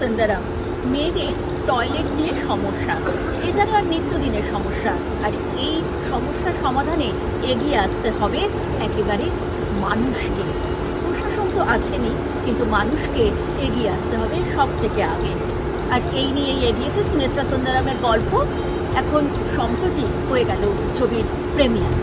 সুন্দরম, মেয়েদের টয়লেট নিয়ে সমস্যা। এছাড়া আর নিত্যদিনের সমস্যা। আর এই সমস্যার সমাধানে এগিয়ে আসতে হবে একেবারে মানুষকে। প্রশাসন তো আছেনই, কিন্তু মানুষকে এগিয়ে আসতে হবে সব থেকে আগে। আর এই নিয়েই এগিয়েছে সুনেত্রা সুন্দরমের গল্প। এখন সম্প্রতি হয়ে গেল ছবির প্রেমিয়ার।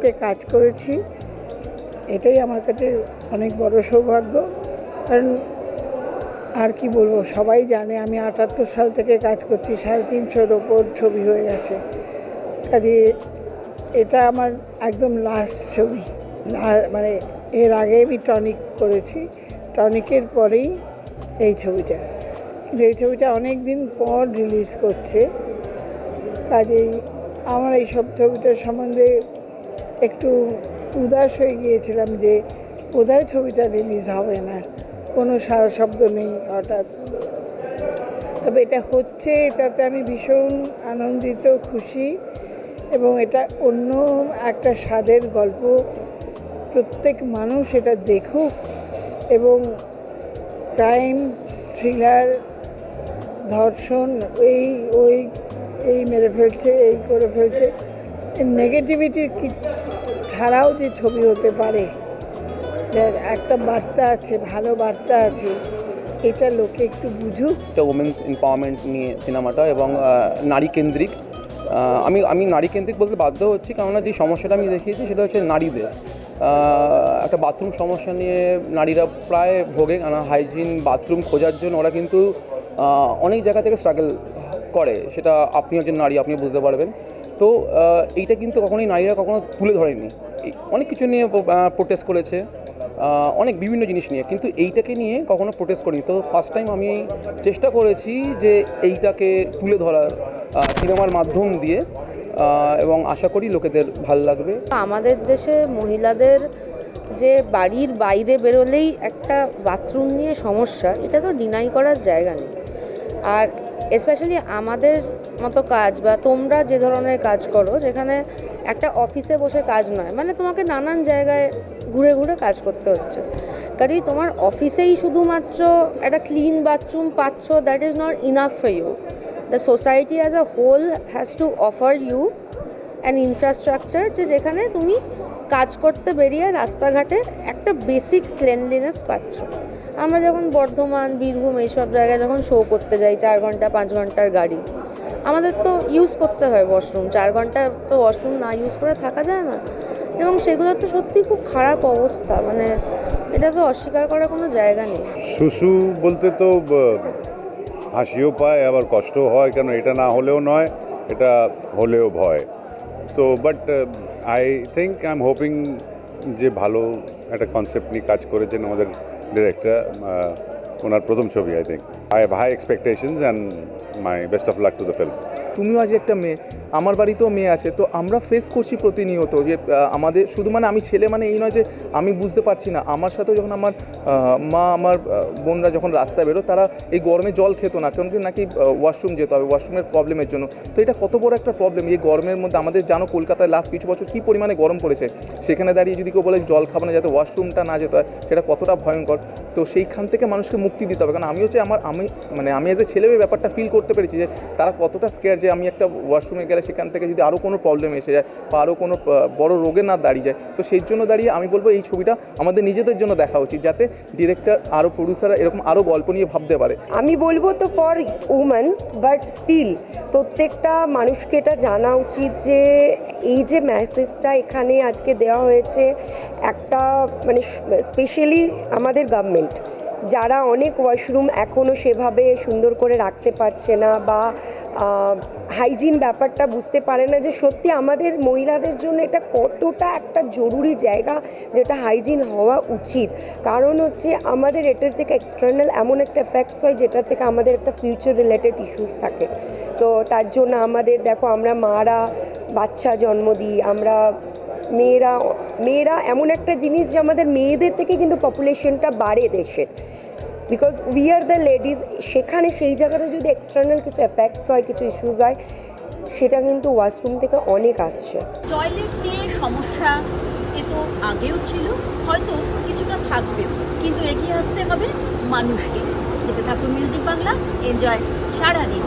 ছবিতে কাজ করেছি, এটাই আমার কাছে অনেক বড় সৌভাগ্য। কারণ আর কি বলব, সবাই জানে আমি আটাত্তর সাল থেকে কাজ করছি, সাড়ে তিনশোর ওপর ছবি হয়ে গেছে। কাজে এটা আমার একদম লাস্ট ছবি। মানে এর আগে আমি টনিক করেছি, টনিকের পরেই এই ছবিটা। কিন্তু এই ছবিটা অনেক দিন পর রিলিজ করছে। কাজেই আমার এই সব ছবিটার সম্বন্ধে একটু উদাস হয়ে গিয়েছিলাম যে বোধহয় ছবিটা রিলিজ হবে না। কোনো সারা শব্দ নেই হঠাৎ। তবে এটা হচ্ছে, এটাতে আমি ভীষণ আনন্দিত, খুশি এবং এটা অন্য একটা স্বাদের গল্প। প্রত্যেক মানুষ এটা দেখুক এবং ক্রাইম থ্রিলার ধর্ষণ, এই, ওই, এই মেরে ফেলছে, এই করে ফেলছে নেগেটিভিটি ছাড়াও যে ছবি হতে পারে। একটা বার্তা আছে, ভালো বার্তা আছে। এটা লোকে একটু বুঝুক। একটা ওমেন্স এম্পাওয়ারমেন্ট নিয়ে সিনেমাটা এবং নারী কেন্দ্রিক আমি আমি নারী কেন্দ্রিক বলতে বাধ্য হচ্ছি, কেননা যে সমস্যাটা আমি দেখিয়েছি সেটা হচ্ছে নারীদের। একটা বাথরুম সমস্যা নিয়ে নারীরা প্রায় ভোগে কেন হাইজিন বাথরুম খোঁজার জন্য ওরা কিন্তু অনেক জায়গা থেকে স্ট্রাগল করে। সেটা আপনি একজন নারী আপনি বুঝতে পারবেন। তো এইটা কিন্তু কখনোই নারীরা কখনো তুলে ধরেনি। অনেক কিছু নিয়ে প্রোটেস্ট করেছে। অনেক বিভিন্ন জিনিস নিয়ে। কিন্তু এইটাকে নিয়ে কখনো প্রোটেস্ট করিনি। তো ফার্স্ট টাইম আমি চেষ্টা করেছি যে এইটাকে তুলে ধরার সিনেমার মাধ্যম দিয়ে এবং আশা করি লোকেদের ভালো লাগবে। আমাদের দেশে মহিলাদের যে বাড়ির বাইরে বেরোলেই একটা বাথরুম নিয়ে সমস্যা, এটা তো ডিনাই করার জায়গা নেই। আর স্পেশালি আমাদের মতো কাজ বা তোমরা যে ধরনের কাজ করো, যেখানে একটা অফিসে বসে কাজ নয় মানে তোমাকে নানান জায়গায় ঘুরে ঘুরে কাজ করতে হচ্ছে। কাজেই তোমার অফিসেই শুধুমাত্র একটা ক্লিন বাথরুম পাচ্ছ that is not enough for you the society as a whole has to offer you an infrastructure যে যেখানে তুমি কাজ করতে বেরিয়ে রাস্তাঘাটে একটা বেসিক ক্লেনলিনেস পাচ্ছ। আমরা যখন বর্ধমান, বীরভূম এইসব জায়গায় যখন শো করতে যাই, চার ঘণ্টা, পাঁচ ঘণ্টার গাড়ি, আমাদের তো ইউজ করতে হয় ওয়াশরুম চার ঘণ্টা তো ওয়াশরুম না ইউজ করে থাকা যায় না। এবং সেগুলোর তো সত্যি খুব খারাপ অবস্থা। মানে এটা তো অস্বীকার করার কোনো জায়গা নেই। শুশু বলতে তো হাসিও পায়, আবার কষ্টও হয়। কেন এটা না হলেও নয়, এটা হলেও ভয়। তো but I think I am hoping যে ভালো একটা কনসেপ্ট নিয়ে কাজ করেছেন আমাদের ডিরেক্টর ওনার প্রথম ছবি I think I have high expectations and my best of luck to the film তুমিও আজ একটা মেয়ে। আমার বাড়িতেও মেয়ে আছে, তো আমরা ফেস করছি প্রতিনিয়ত যে আমাদের শুধু মানে আমি ছেলে মানে এই নয় যে, আমি বুঝতে পারছি না। আমার সাথেও যখন আমার মা আমার বোনরা যখন রাস্তায় বেরো তারা এই গরমে জল খেতো না কারণ কি নাকি ওয়াশরুম যেতে হবে ওয়াশরুমের প্রবলেমের জন্য। তো এটা কত বড় একটা প্রবলেম এই গরমের মধ্যে আমাদের জানো কলকাতায় লাস্ট কিছু বছর কী পরিমাণে গরম পড়েছে? সেখানে দাঁড়িয়ে যদি কেউ বলে জল খাব না, যাতে ওয়াশরুমটা না যেতে হয়, সেটা কতটা ভয়ঙ্কর? তো সেইখান থেকে মানুষকে মুক্তি দিতে হবে। কারণ আমি হচ্ছে আমার, আমি মানে আমি এজ এ ছেলে ব্যাপারটা ফিল করতে পেরেছি যে, তারা কতটা স্কেয়ার যে, আমি একটা ওয়াশরুমে গেলে সেখান থেকে যদি আরও কোনো প্রবলেম এসে যায় বা আরও কোনো বড় রোগে না দাঁড়িয়ে যায়, তো সেই জন্য দাঁড়িয়ে আমি বলব এই ছবিটা আমাদের নিজেদের জন্য দেখা উচিত, যাতে ডিরেক্টর আরও প্রডিউসাররা এরকম আরও গল্প নিয়ে ভাবতে পারে। আমি বলব তো ফর উমেন্স বাট স্টিল প্রত্যেকটা মানুষকে এটা জানা উচিত যে এই যে মেসেজটা এখানে আজকে দেওয়া হয়েছে একটা মানে স্পেশালি আমাদের গভর্নমেন্ট যারা অনেক ওয়াশরুম এখনও সেভাবে সুন্দর করে রাখতে পারছে না বা হাইজিন ব্যাপারটা বুঝতে পারে না যে সত্যি আমাদের মহিলাদের জন্য এটা কতটা একটা জরুরি জায়গা যেটা হাইজিন হওয়া উচিত। কারণ হচ্ছে আমাদের এটার থেকে এক্সটার্নাল এমন একটা এফেক্টস হয় যেটা থেকে আমাদের একটা ফিউচার রিলেটেড ইস্যুস থাকে। তো তার জন্য আমাদের, দেখো আমরা মারা, বাচ্চা জন্ম দিই, আমরা মেয়েরা মেয়েরা এমন একটা জিনিস যে আমাদের মেয়েদের থেকে কিন্তু পপুলেশনটা বাড়ে দেশে। Because we are the ladies সেখানে সেই জায়গাতে যদি এক্সটার্নাল কিছু এফেক্টস হয়, কিছু ইস্যুস হয়, সেটা কিন্তু ওয়াশরুম থেকে অনেক আসছে। টয়লেট নিয়ে সমস্যা এ তো আগেও ছিল, হয়তো কিছুটা থাকবে, কিন্তু এগিয়ে আসতে হবে মানুষকে। যেতে থাকুন মিউজিক বাংলা এনজয় সারাদিন।